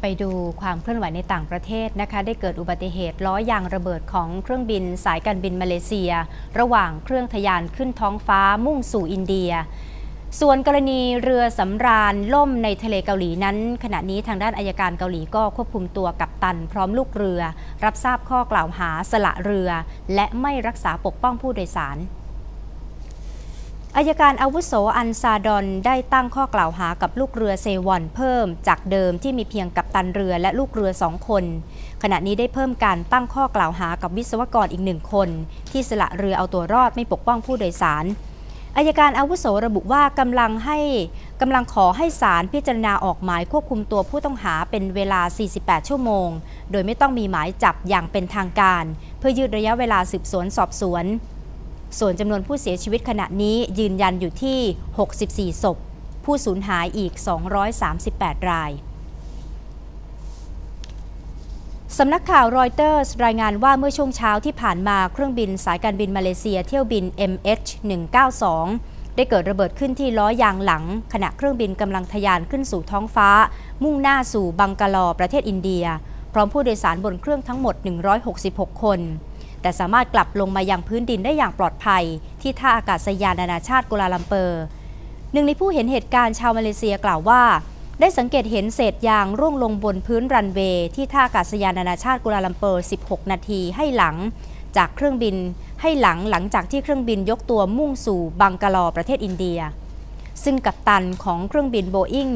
ไปดูความเคลื่อนไหวในต่างประเทศนะคะ ได้เกิดอุบัติเหตุล้อยางระเบิดของเครื่องบินสายการบินมาเลเซีย ระหว่างเครื่องทะยานขึ้นท้องฟ้ามุ่งสู่อินเดีย ส่วนกรณีเรือสำราญล่มในทะเลเกาหลีนั้น ขณะนี้ทางด้านอายการเกาหลีก็ควบคุมตัวกัปตัน พร้อมลูกเรือ รับทราบข้อกล่าวหาสละเรือ และไม่รักษาปกป้องผู้โดยสาร อายการอาวุโสอันซาดอนได้ตั้งข้อกล่าวหากับลูกเรือเซวอนเพิ่มจากเดิมที่มีเพียงกัปตันเรือและลูกเรือสองคน ขณะนี้ได้เพิ่มการตั้งข้อกล่าวหากับวิศวกรอีกหนึ่งคน ที่สละเรือเอาตัวรอดไม่ปกป้องผู้โดยสารอายการอาวุโสระบุว่ากำลังให้กำลังขอให้ศาลพิจารณาออกหมายควบคุมตัวผู้ต้องหาเป็นเวลา 48 ชั่วโมง โดยไม่ต้องมีหมายจับอย่างเป็นทางการ เพื่อยืดระยะเวลาสืบสวนสอบสวน ส่วนจำนวนผู้เสียชีวิตขณะนี้ยืนยันอยู่ที่ 64 ศพ ผู้สูญหายอีก 238 รายสำนักข่าวรอยเตอร์สรายงานว่าเมื่อช่วงเช้าที่ผ่านมาเครื่องบินสายการบินมาเลเซียเที่ยวบิน MH192 ได้เกิดระเบิดขึ้นที่ล้อยางหลัง ขณะเครื่องบินกำลังทะยานขึ้นสู่ท้องฟ้า มุ่งหน้าสู่บังกาลอประเทศอินเดีย พร้อมผู้โดยสารบนเครื่องทั้งหมด 166 คน แต่สามารถกลับลงมายังพื้นดินได้อย่างปลอดภัย ที่ท่าอากาศยานนานาชาติกัวลาลัมเปอร์ หนึ่งในผู้เห็นเหตุการณ์ชาวมาเลเซียกล่าวว่า ได้สังเกตเห็นเศษยางร่วงลงบนพื้นรันเวย์ที่ท่าอากาศยานนานาชาติกัวลาลัมเปอร์ 16 นาทีให้หลัง จากเครื่องบินให้หลังหลังจากที่เครื่องบินยกตัวมุ่งสู่บังกาลอประเทศอินเดีย ซึ่งกัปตันของเครื่องบินโบอิง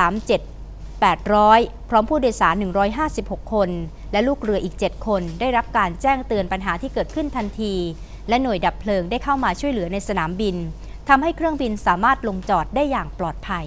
737 800 พร้อมผู้โดยสาร 156 คน และลูกเรืออีก 7 คนได้รับการแจ้งเตือนปัญหาที่เกิดขึ้นทันที และหน่วยดับเพลิงได้เข้ามาช่วยเหลือในสนามบินทำให้เครื่องบินสามารถลงจอดได้อย่างปลอดภัย